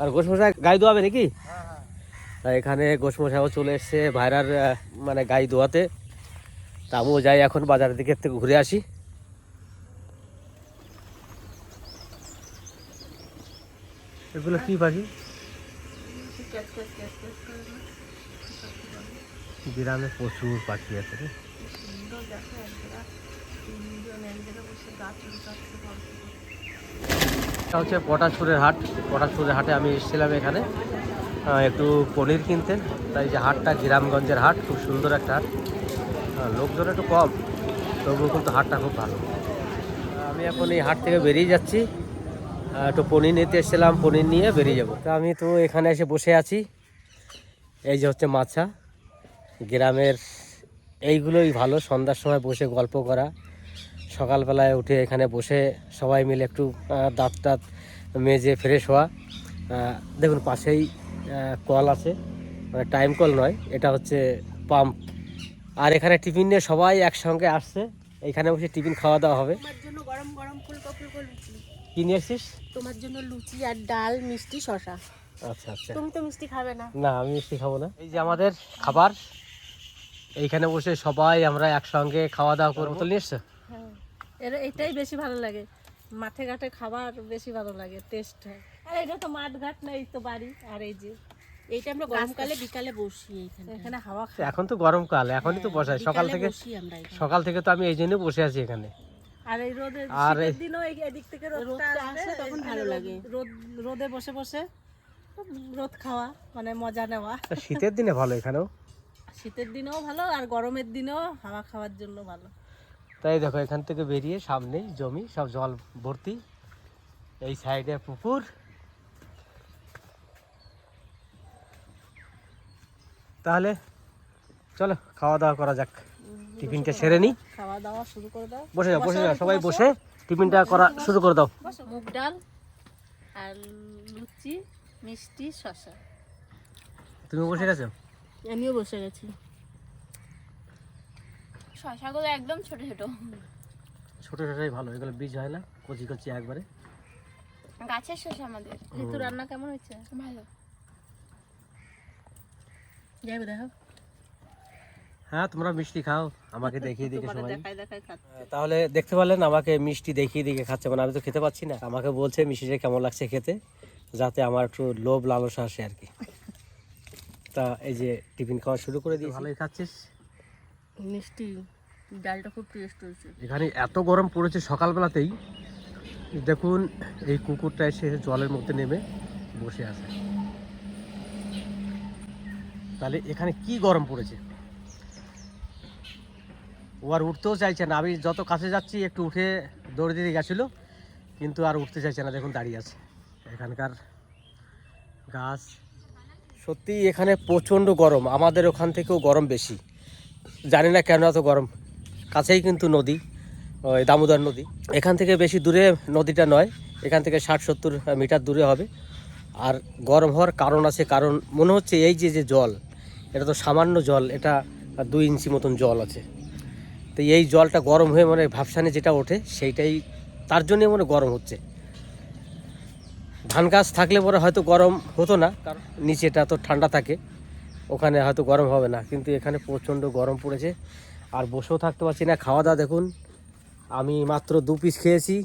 আর গোসমশাই গাই দোয়াবে নাকি? তা এখানে গোসমশাইও চলে এসছে ভাইরার মানে গাই ধোয়াতে তা আমিও যাই এখন বাজারের দিকে থেকে ঘুরে আসি। এগুলো কি পাখি? গ্রামে প্রচুর পাখি আছে রে। এটা হচ্ছে পটাশপুরের হাট। পটাশপুরের হাটে আমি এসেছিলাম এখানে। একটু পনির কিনতে। তাই যে হাটটা গ্রামগঞ্জের হাট, খুব সুন্দর একটা হাট। লোকজন একটু কম, তবুও কিন্তু হাটটা খুব ভালো। আমি এখন এই হাট থেকে বেরিয়ে যাচ্ছি। একটু পনির নিতে এসেছিলাম, পনির নিয়ে বেরিয়ে যাব। তা আমি তো এখানে এসে বসে আছি। এই যে হচ্ছে মাছা। গ্রামের এইগুলোই ভালো, সন্ধ্যার সময় বসে গল্প করা। সকালবেলায় উঠে এখানে বসে সবাই মিলে একটু দাঁত টাত মেজে ফ্রেশ হওয়া। দেখুন পাশেই কল আছে। মানে টাইম কল নয় এটা হচ্ছে পাম্প আর এখানে টিফিন নিয়ে সবাই একসঙ্গে আসছে। এখানে বসে টিফিন খাওয়া দাওয়া হবে। তোমার জন্য গরম গরম ফুলকো ফুলকো লুচি? কি নিয়ে তোমার জন্য লুচি আর ডাল মিষ্টি শশা আচ্ছা আচ্ছা। তুমি তো মিষ্টি খাবে না। না আমি মিষ্টি খাব না। এই যে আমাদের খাবার এইখানে বসে সবাই আমরা একসঙ্গে খাওয়া দাওয়া করব। তো নিয়ে এসছো? এর এটাই বেশি ভালো লাগে। মাঠে ঘাটে খাবার বেশি ভালো লাগে টেস্ট হয়। আর এটা তো মাঠ ঘাট না এই তো বাড়ি আর এই যে এইটা আমরা গরমকালে বিকালে বসি এখানে। হাওয়া এখন তো গরমকাল এখনই তো বসাই সকাল থেকে সকাল তো আমি এই জন্য বসে আছি এখানে। আর এই রোদে আর শীতের দিনও এদিক থেকে রোদটা রোদটা আসে তখন ভালো লাগে। রোদ রোদে বসে বসে রোদ খাওয়া মানে মজা নেওয়া। শীতের দিনে ভালো এখানেও। শীতের দিনেও ভালো আর গরমের দিনেও হাওয়া খাওয়ার জন্য ভালো। তাই দেখো এখান থেকে বেরিয়ে সামনেই জমি সব জল ভর্তি। এই সাইডে পুকুর। তাহলে চলো খাওয়া দাওয়া করা যাক। টিফিনটা সেরে নিই। খাওয়া দাওয়া শুরু করে দাও। বসে যাও বসে যাও সবাই বসে। টিফিনটা করা শুরু করে দাও। মুগ ডাল আর লুচি মিষ্টি শসা। তুমি বসে গেছো? আমিও বসে গেছি। শশাগুলো একদম ছোট ছোট। ছোট ছোটই ভালো এগুলো বীজ হয় না কচি কচি একবারে। গাছের শশা আমাদের। ঋতু রান্না কেমন হয়েছে? ভালো। যাইবে দেখো হ্যাঁ তোমরা মিষ্টি খাও আমাকে দেখিয়ে দেখে সবাই। খাচ্ছে। তাহলে দেখতে পারলেন আমাকে মিষ্টি দেখিয়ে দেখে খাচ্ছে মানে আমি তো খেতে পাচ্ছি না। আমাকে বলছে মিষ্টিটা কেমন লাগছে খেতে যাতে আমার একটু লোভ লালসা আসে আর কি। তা এই যে টিফিন খাওয়া শুরু করে দিই ভালোই খাচ্ছিস? মিষ্টি। ডালটা খুব টেস্ট হয়েছে। এখানে এত গরম পড়েছে সকালবেলাতেই। দেখুন, এই কুকুরটা এসে জলের মধ্যে নেমে বসে আছে। তাহলে এখানে কি গরম পড়েছে? ও আর উঠতেও চাইছে না। আমি যত কাছে যাচ্ছি, একটু উঠে দৌড়ে দিতে গেছিল, কিন্তু আর উঠতে চাইছে না। দেখুন, দাঁড়িয়ে আছে। এখানকার গাছ। সত্যি এখানে প্রচণ্ড গরম। আমাদের ওখান থেকেও গরম বেশি। জানি না কেন এত গরম। কাছেই কিন্তু নদী, ওই দামোদর নদী। এখান থেকে বেশি দূরে নদীটা নয়, এখান থেকে ষাট সত্তর মিটার দূরে হবে। আর গরম হওয়ার কারণ আছে, কারণ মনে হচ্ছে এই যে যে জল, এটা তো সামান্য জল, এটা দুই ইঞ্চি মতন জল আছে। তো এই জলটা গরম হয়ে মানে ভাবসানে যেটা ওঠে, সেইটাই তার জন্যই মনে গরম হচ্ছে। ধান গাছ থাকলে পরে হয়তো গরম হতো না, কারণ নিচেটা তো ঠান্ডা থাকে, ওখানে হয়তো গরম হবে না, কিন্তু এখানে প্রচণ্ড গরম পড়েছে। আর বসেও থাকতে পারছি না। খাওয়া দাওয়া দেখুন। আমি মাত্র দু পিস খেয়েছি।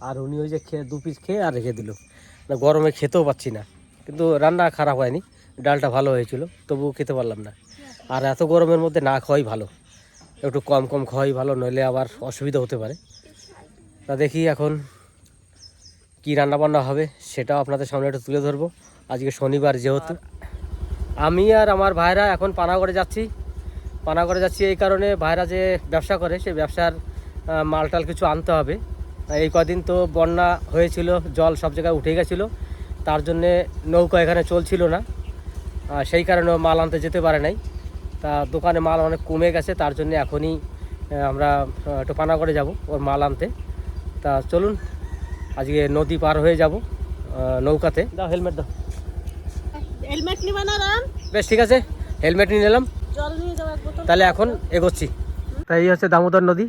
আর উনি ওই যে খেয়ে দু পিস খেয়ে আর রেখে দিল। না, গরমে খেতেও পাচ্ছি না। কিন্তু রান্না খারাপ হয়নি। ডালটা ভালো হয়েছিল, তবুও খেতে পারলাম না। আর এত গরমের মধ্যে না খাওয়াই ভালো। একটু কম কম খাওয়াই ভালো, নইলে আবার অসুবিধা হতে পারে। তা দেখি এখন কি রান্না বান্না হবে, সেটাও আপনাদের সামনে একটু তুলে ধরবো। আজকে শনিবার যেহেতু। আমি আর আমার ভাইরা এখন পানাগড়ে যাচ্ছি। পানাগড়ে যাচ্ছি এই কারণে ভাইরা যে ব্যবসা করে সেই ব্যবসার মালটাল কিছু আনতে হবে। এই কদিন তো বন্যা হয়েছিল জল সব জায়গায় উঠে গেছিল তার জন্যে নৌকা এখানে চলছিল না। সেই কারণে ও মাল আনতে যেতে পারে নাই। তা দোকানে মাল অনেক কমে গেছে তার জন্য এখনই আমরা একটু পানাগড়ে যাব ওর মাল আনতে। তা চলুন আজকে নদী পার হয়ে যাব নৌকাতে। দাও হেলমেট দাও। হেলমেট নিবা না রাম? বেশ ঠিক আছে হেলমেট নিয়ে নিলাম। তাহলে এখন এগোচ্ছি। তাই এই হচ্ছে দামোদর নদী।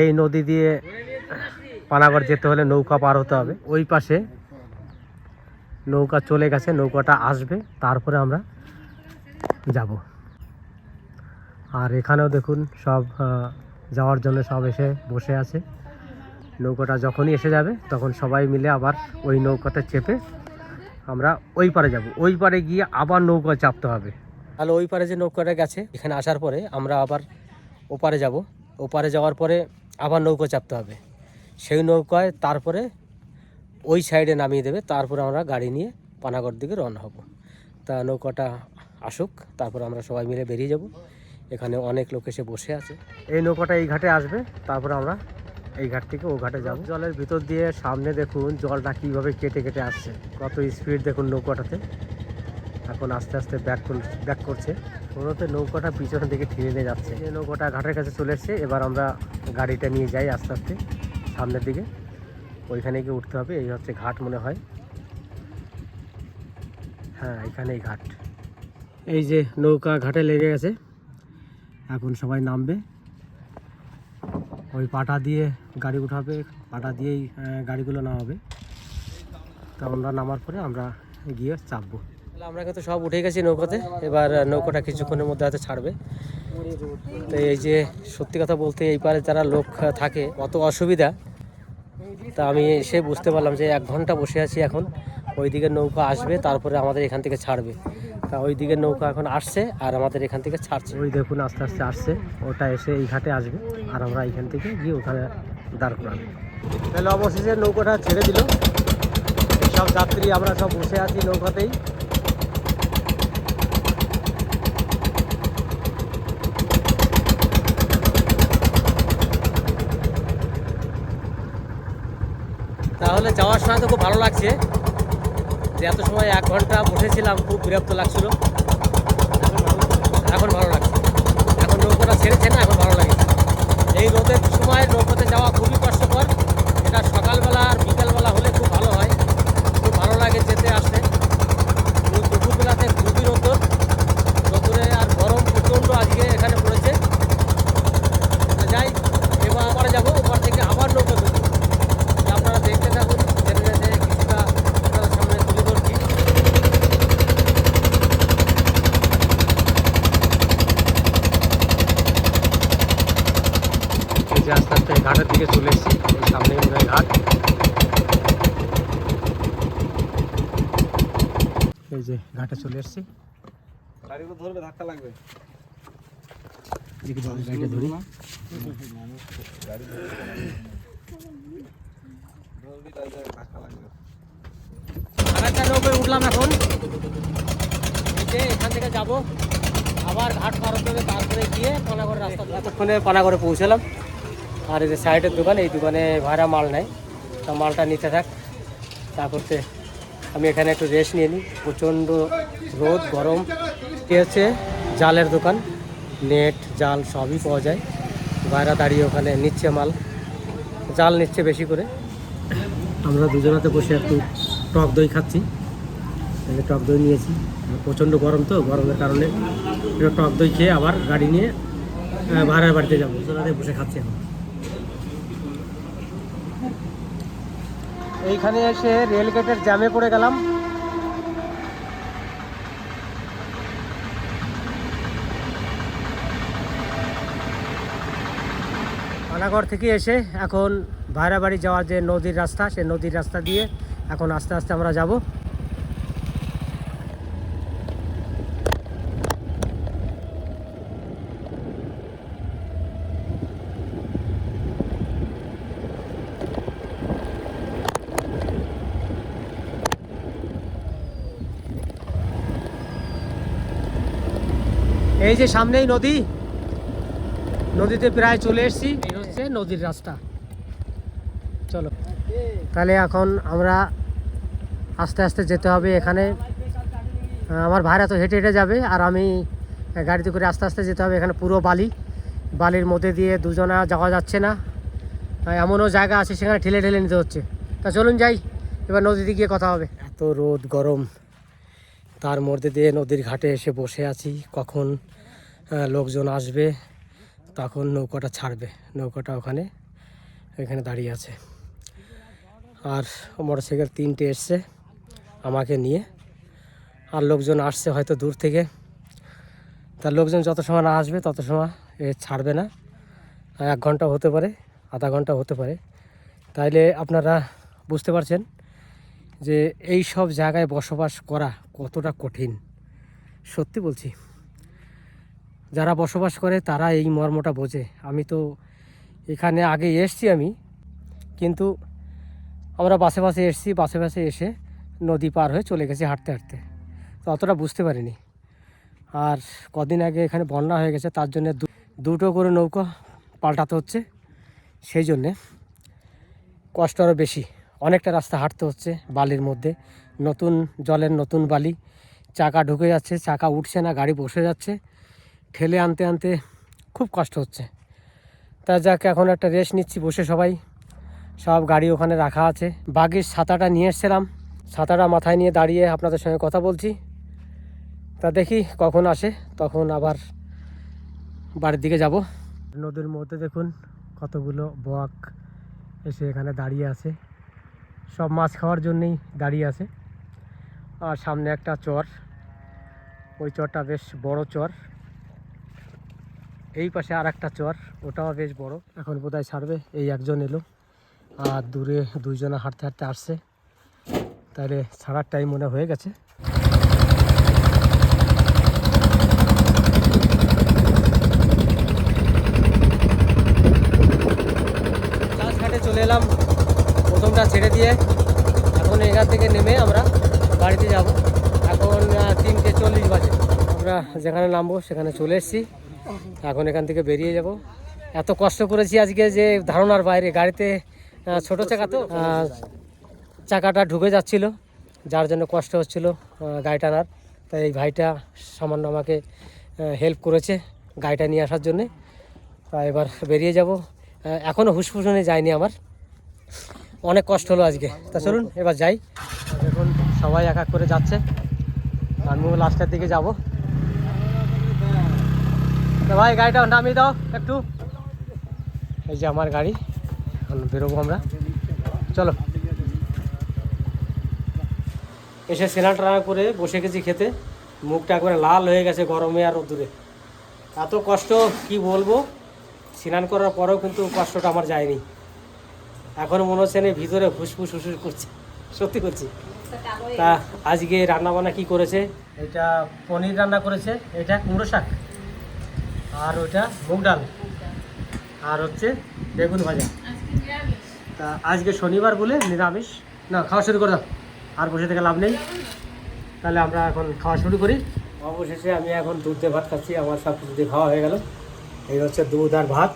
এই নদী দিয়ে পানাগড় যেতে হলে নৌকা পার হতে হবে। ওই পাশে নৌকা চলে গেছে, নৌকাটা আসবে, তারপরে আমরা যাব। আর এখানেও দেখুন সব যাওয়ার জন্য সব এসে বসে আছে। নৌকাটা যখনই এসে যাবে, তখন সবাই মিলে আবার ওই নৌকাতে চেপে আমরা ওই পারে যাব। ওই পারে গিয়ে আবার নৌকা চাপতে হবে। তাহলে ওই পারে যে নৌকাটা গেছে, এখানে আসার পরে আমরা আবার ওপারে যাব। ওপারে যাওয়ার পরে আবার নৌকা চাপতে হবে। সেই নৌকায় তারপরে ওই সাইডে নামিয়ে দেবে, তারপরে আমরা গাড়ি নিয়ে পানাগড় দিকে রওনা হব। তা নৌকাটা আসুক, তারপর আমরা সবাই মিলে বেরিয়ে যাব। এখানে অনেক লোক এসে বসে আছে। এই নৌকাটা এই ঘাটে আসবে, তারপর আমরা এই ঘাট থেকে ও ঘাটে যাব। জলের ভিতর দিয়ে সামনে দেখুন, জলটা কীভাবে কেটে কেটে আসছে। কত স্পিড দেখুন নৌকাটাতে। এখন আস্তে আস্তে ব্যাক ব্যাক করছে। ওনাতে নৌকাটা পিছনের দিকে ঠেলে নিয়ে যাচ্ছে। এই নৌকাটা ঘাটের কাছে চলে এসছে। এবার আমরা গাড়িটা নিয়ে যাই আস্তে আস্তে সামনের দিকে। ওইখানে গিয়ে উঠতে হবে। এই হচ্ছে ঘাট মনে হয়। হ্যাঁ এখানেই ঘাট। এই যে নৌকা ঘাটে লেগে গেছে। এখন সবাই নামবে। ওই পাটা দিয়ে গাড়ি উঠাবে। পাটা দিয়েই গাড়িগুলো নামাবে। তা আমরা নামার পরে আমরা গিয়ে চাপবো। আমরা কিন্তু সব উঠে গেছি নৌকাতে। এবার নৌকাটা কিছুক্ষণের মধ্যে হয়তো ছাড়বে। তো এই যে সত্যি কথা বলতে এই পারে যারা লোক থাকে, অত অসুবিধা। তা আমি এসে বুঝতে পারলাম যে এক ঘণ্টা বসে আছি এখন। ওই দিকের নৌকা আসবে, তারপরে আমাদের এখান থেকে ছাড়বে। তা ওই দিকের নৌকা এখন আসছে আর আমাদের এখান থেকে ছাড়ছে। ওই দেখুন আস্তে আস্তে আসছে, ওটা এসে এই ঘাটে আসবে। আর আমরা এখান থেকে গিয়ে ওখানে দাঁড় করাবো। তাহলে অবশেষে নৌকাটা ছেড়ে দিল। সব যাত্রী, আমরা সব বসে আছি নৌকাতেই। তাহলে যাওয়ার সময় তো খুব ভালো লাগছে। যে এত সময় এক ঘণ্টা বসেছিলাম, খুব বিরক্ত লাগছিল। এখন ভালো লাগছে। এখন নৌকোটা ছেড়েছে না, এখন ভালো লাগে এই রোদের সময় নৌকোতে যাওয়া খুবই কষ্টকর। এটা সকালবেলা বিকালবেলা হলে খুব ভালো হয় খুব ভালো লাগে যেতে আসতে কিন্তু দুপুরবেলাতে খুবই রোদ্দুর রোদ্দুরে আর গরম প্রচণ্ড আজকে এখানে পড়েছে তো যাই এবার আবার যাব ওপর থেকে আবার নৌকা তুলবো আপনারা দেখতে থাকুন যেতে যেতে কিছুটা আপনাদের সামনে তুলে ধরছি এই যে আস্তে দিকে চলে এসেছি। এই সামনেই মনে হয় ঘাট। এই যে ঘাটে চলে এসেছি। গাড়িগুলো ধরবে ধাক্কা লাগবে। গাড়িটা ধরি। নৌকায় উঠলাম এখন। যে এখান থেকে যাব। আবার ঘাট পার হতে হবে তারপরে গিয়ে পানাগড় রাস্তা এতক্ষণে পানাগড়ে পৌঁছালাম। আর এই যে সাইডের দোকান, এই দোকানে ভাড়া মাল নেয় তা মালটা নিতে থাক। তা করতে আমি এখানে একটু রেস্ট নিয়ে নিই। প্রচণ্ড রোদ, গরম। হচ্ছে জালের দোকান। নেট, জাল সবই পাওয়া যায়। ভাইরা দাঁড়িয়ে ওখানে নিচ্ছে মাল। জাল নিচ্ছে বেশি করে। আমরা দুজনাতে বসে একটু টক দই খাচ্ছি। টক দই নিয়েছি। প্রচণ্ড গরম তো, গরমের কারণে। টক দই খেয়ে আবার গাড়ি নিয়ে ভাড়ার বাড়িতে যাব। দুজনাতে বসে খাচ্ছি এখন। এইখানে এসে রেল গেটের জ্যামে পড়ে গেলাম। পানাগড় থেকে এসে এখন ভাড়া বাড়ি যাওয়ার যে নদীর রাস্তা সে নদীর রাস্তা দিয়ে এখন আস্তে আস্তে আমরা যাব। এই যে সামনেই নদী। নদীতে প্রায় চলে এসেছি। হচ্ছে নদীর রাস্তা। চলো। তাহলে এখন আমরা আস্তে আস্তে যেতে হবে এখানে। আমার ভাইরা তো হেঁটে হেঁটে যাবে আর আমি গাড়িতে করে আস্তে আস্তে যেতে হবে এখানে পুরো বালি। বালির মধ্যে দিয়ে দুজনা যাওয়া যাচ্ছে না। এমনও জায়গা আছে সেখানে ঠেলে ঠেলে নিতে হচ্ছে। তা চলুন যাই। এবার নদীতে গিয়ে কথা হবে। এত রোদ, গরম। তার মধ্যে দিয়ে নদীর ঘাটে এসে বসে আছি। কখন লোকজন আসবে, তখন নৌকাটা ছাড়বে। নৌকাটা ওখানে এখানে দাঁড়িয়ে আছে। আর মোটরসাইকেল তিনটে এসছে আমাকে নিয়ে। আর লোকজন আসছে হয়তো দূর থেকে। তার লোকজন যত সময় না আসবে, তত সময় এ ছাড়বে না। এক ঘণ্টা হতে পারে, আধা ঘণ্টা হতে পারে। তাইলে আপনারা বুঝতে পারছেন যে এই সব জায়গায় বসবাস করা কতটা কঠিন। সত্যি বলছি, যারা বসবাস করে তারা এই মর্মটা বোঝে। আমি তো এখানে আগে এসছি আমি, কিন্তু আমরা বাসে বাসে এসছি, বাসে বাসে এসে নদী পার হয়ে চলে গেছি হাঁটতে হাঁটতে। তো অতটা বুঝতে পারিনি। আর কদিন আগে এখানে বন্যা হয়ে গেছে, তার জন্য দুটো করে নৌকা পাল্টাতে হচ্ছে, সেই জন্যে কষ্ট আরও বেশি। অনেকটা রাস্তা হাঁটতে হচ্ছে বালির মধ্যে। নতুন জলের নতুন বালি। চাকা ঢুকে যাচ্ছে, চাকা উঠছে না, গাড়ি বসে যাচ্ছে। ঠেলে আনতে আনতে খুব কষ্ট হচ্ছে। তা যাক, এখন একটা রেস্ট নিচ্ছি বসে সবাই। সব গাড়ি ওখানে রাখা আছে। বাগির ছাতাটা নিয়ে এসছিলাম। ছাতাটা মাথায় নিয়ে দাঁড়িয়ে আপনাদের সঙ্গে কথা বলছি। তা দেখি কখন আসে, তখন আবার বাড়ির দিকে যাব। নদীর মধ্যে দেখুন কতগুলো বক এসে এখানে দাঁড়িয়ে আছে। সব মাছ খাওয়ার জন্যই দাঁড়িয়ে আছে। আর সামনে একটা চর। ওই চরটা বেশ বড় চর। এই পাশে আর একটা চর। ওটাও বেশ বড়। এখন বোধহয় ছাড়বে। এই একজন এলো। আর দূরে দুইজনে হাঁটতে হাঁটতে আসছে। তাহলে ছাড়ার টাইম মনে হয়ে গেছে চাষ ঘাটে চলে এলাম প্রথমটা ছেড়ে দিয়ে এখন এখান থেকে নেমে আমরা বাড়িতে যাব। এখন তিনটে চল্লিশ বাজে। আমরা যেখানে নামবো সেখানে চলে এসেছি। এখন এখান থেকে বেরিয়ে যাব। এত কষ্ট করেছি আজকে যে ধারণার বাইরে। গাড়িতে ছোট চাকা তো চাকাটা ঢুকে যাচ্ছিল। যার জন্য কষ্ট হচ্ছিল গাড়ি টানার। তাই এই ভাইটা সামান্য আমাকে হেল্প করেছে গাড়িটা নিয়ে আসার জন্যে। তা এবার বেরিয়ে যাব। এখনও হুসফুসনে যায়নি আমার। অনেক কষ্ট হলো আজকে। তা চলুন, এবার যাই। দেখুন সবাই এক এক করে যাচ্ছে। আমিও লাস্টের দিকে যাব। ভাই, গাড়িটা নামিয়ে দাও একটু। এই যে আমার গাড়ি। এখন বেরোবো আমরা। চলো। এসে স্নান টানা করে বসে গেছি খেতে। মুখটা একবারে লাল হয়ে গেছে গরমে আর রোদ্দুরে। এত কষ্ট, কি বলব? স্নান করার পরেও কিন্তু কষ্টটা আমার যায়নি। এখনও মনে হচ্ছে না ভিতরে ফুসফুস ফুসফুস করছে। সত্যি করছি তা আজকে রান্না বান্না কি করেছে? এটা পনির রান্না করেছে এটা কুমড়ো শাক আর ওটা মুগ ডাল আর হচ্ছে বেগুন ভাজা। তা আজকে শনিবার বলে নিরামিষ। না খাওয়া শুরু করে। দাও আর বসে থেকে লাভ নেই। তাহলে আমরা এখন খাওয়া শুরু করি। অবশেষে আমি এখন দুধ দিয়ে ভাত খাচ্ছি আমার সব কিছু দিয়ে খাওয়া হয়ে গেল। এই হচ্ছে দুধ আর ভাত।